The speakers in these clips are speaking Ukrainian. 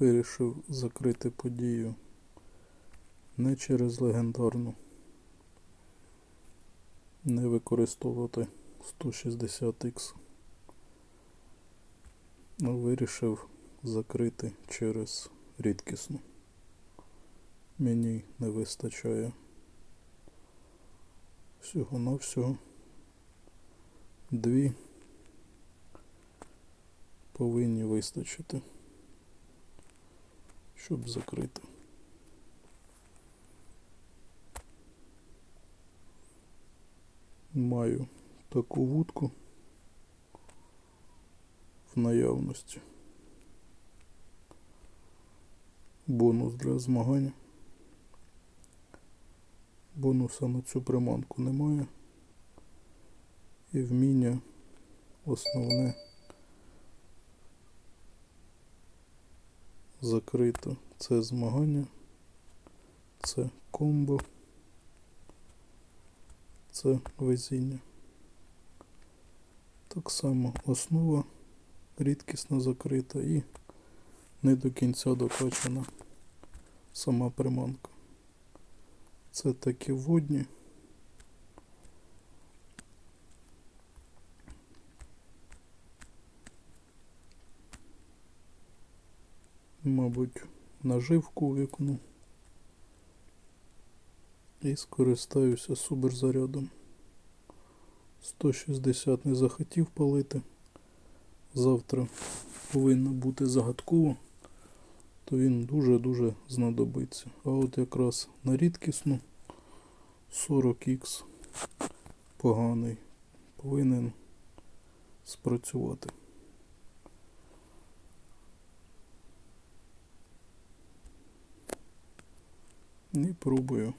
Вирішив закрити подію не через легендарну, не використовувати 160X, а вирішив закрити через рідкісну. Мені не вистачає всього-навсього дві повинні вистачити, щоб закрити. Маю таку вудку в наявності. Бонус для змагання. Бонуса на цю приманку немає. І вміння основне закрито. Це змагання, це комбо, це везіння. Так само основа рідкісно закрита і не до кінця докачана сама приманка. Це такі водні. Мабуть, наживку вікну. І скористаюся суперзарядом. 160 не захотів палити. Завтра повинно бути загадково, то він дуже-дуже знадобиться. А от якраз на рідкісну 40х поганий повинен спрацювати. І пробую.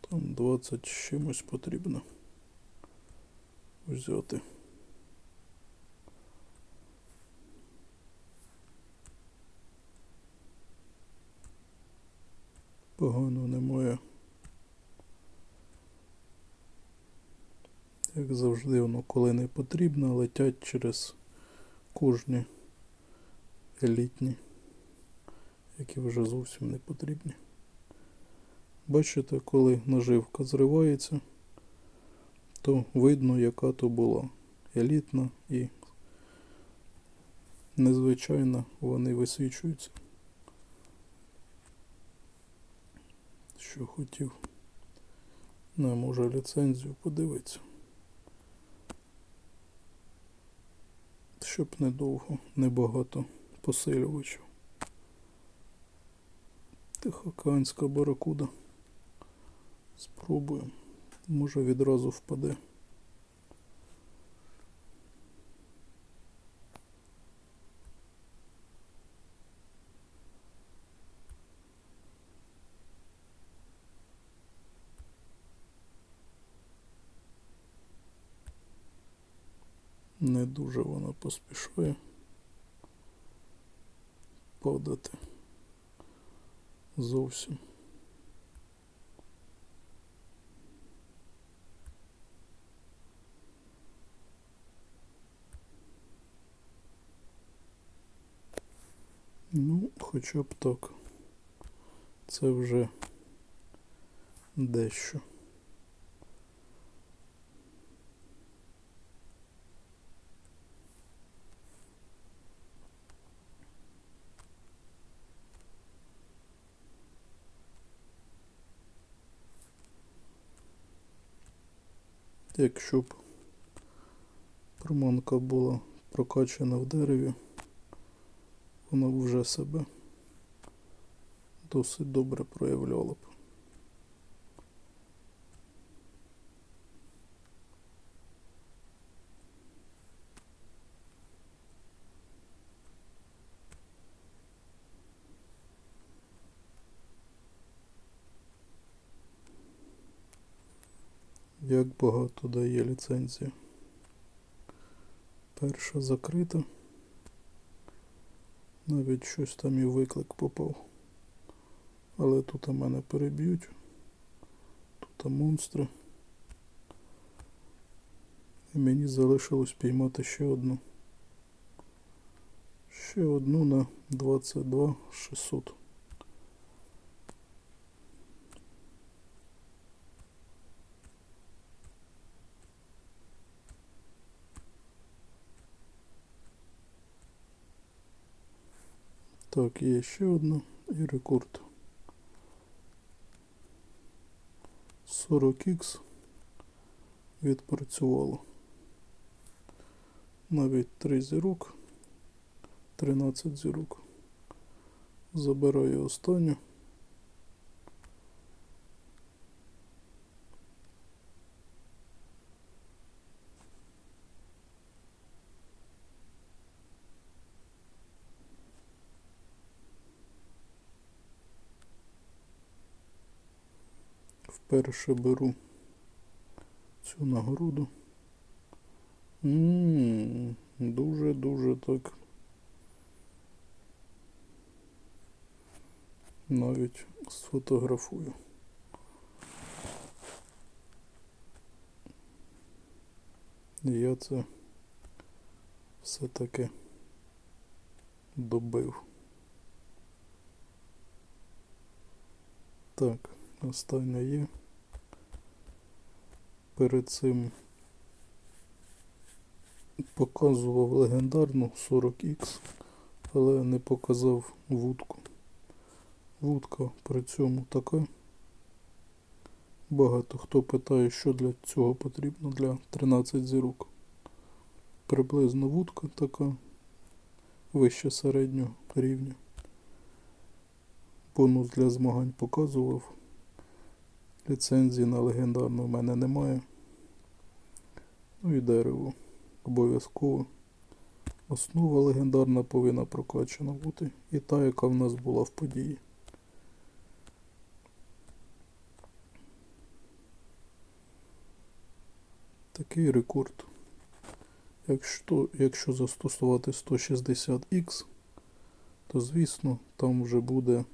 Там 20 з чимось потрібно взяти. Погано немає. Як завжди, воно коли не потрібно, летять через кожні елітні, які вже зовсім не потрібні. Бачите, коли наживка зривається, то видно, яка то була елітна і незвичайно вони висвічуються. Що хотів. Не може ліцензію подивитися. Щоб недовго, небагато посилювачів. Тихоокеанська баракуда. Спробуємо. Може відразу впаде. Не дуже вона поспішає падати зовсім. Ну, хоча б так. Це вже дещо. Якщо б приманка була прокачана в дереві, вона б вже себе досить добре проявляла б. Як багато дає ліцензія? Перша закрита. Навіть щось там і виклик попав. Але тут у мене переб'ють. Тут монстри. І мені залишилось піймати ще одну. ще одну на 22 600. Так, є ще одна і рекорд. 40х відпрацювало. Навіть 3 зірок, 13 зірок. Забираю останню. Вперше беру цю нагороду. Дуже-дуже так. Навіть сфотографую. Я це все-таки добив. Так, остання є. Перед цим показував легендарну 40X, але не показав вудку. Вудка при цьому така. Багато хто питає, що для цього потрібно для 13 зірок. Приблизно вудка така вище середнього рівня. Бонус для змагань показував. Ліцензії на легендарну в мене немає. Ну і дерево. Обов'язково. Основа легендарна повинна прокачана бути. І та, яка в нас була в події. Такий рекорд. Якщо, якщо застосувати 160X, то звісно там вже буде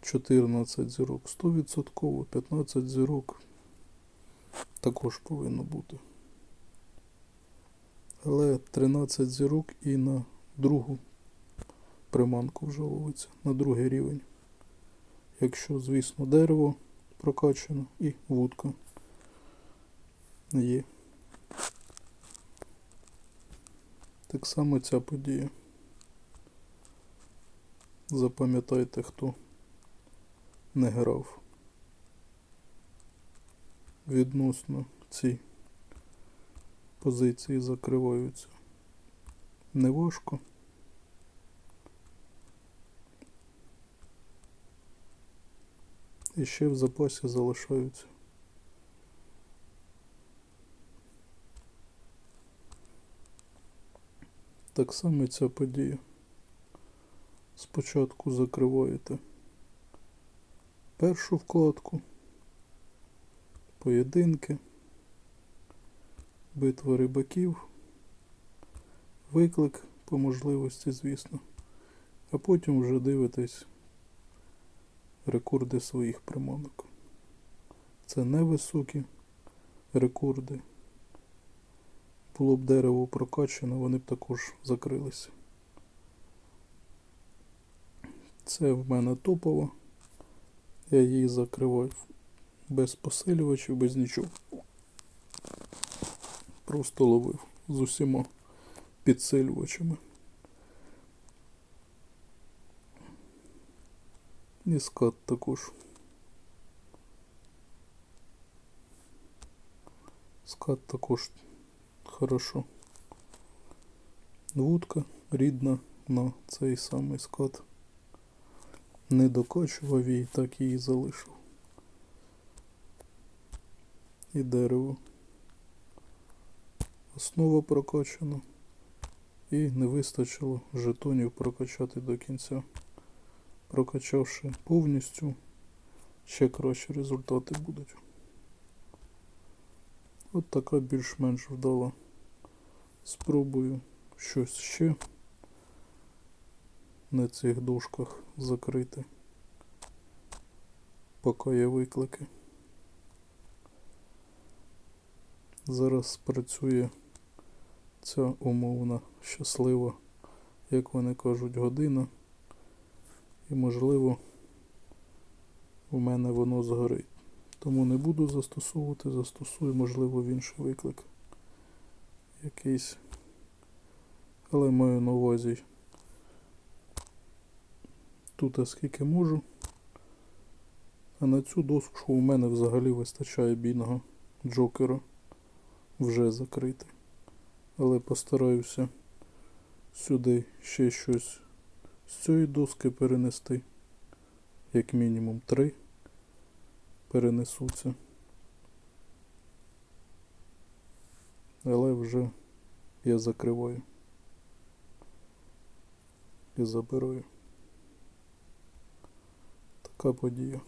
14 зірок 100%, 15 зірок також повинно бути. Але 13 зірок і на другу приманку вже ловиться, на другий рівень. Якщо, звісно, дерево прокачано і вудка є. Так само ця подія. Запам'ятайте, хто не грав. Відносно ці позиції закриваються. Неважко. І ще в запасі залишаються. Так само ця подія. Спочатку закриваєте першу вкладку, поєдинки, битва рибаків, виклик по можливості, звісно, а потім вже дивитесь рекорди своїх приманок. Це невисокі рекорди. Було б дерево прокачане, вони б також закрилися. Це в мене топова. Я її закриваю без посилювачів, без нічого. Просто ловив з усіма підсилювачами. І скат також. Скат також хорошо. Вудка рідна на цей самий скат. Не докочував її, так її залишив. І дерево. Основа прокачана. І не вистачило жетонів прокачати до кінця. Прокачавши повністю, ще кращі результати будуть. От така більш-менш вдала. Спробую щось ще на цих дужках закрити, поки є виклики. Зараз працює ця умовна щаслива як вони кажуть, година. І можливо у мене воно згорить. Тому не буду застосовувати, застосую, можливо, в інший виклик. Якийсь. Але маю на увазі тут а скільки можу. А на цю доску у мене взагалі вистачає бінга джокера вже закрити. Але постараюся сюди ще щось з цієї доски перенести. Як мінімум три перенесуться. Але вже я закриваю і забираю. Така подія.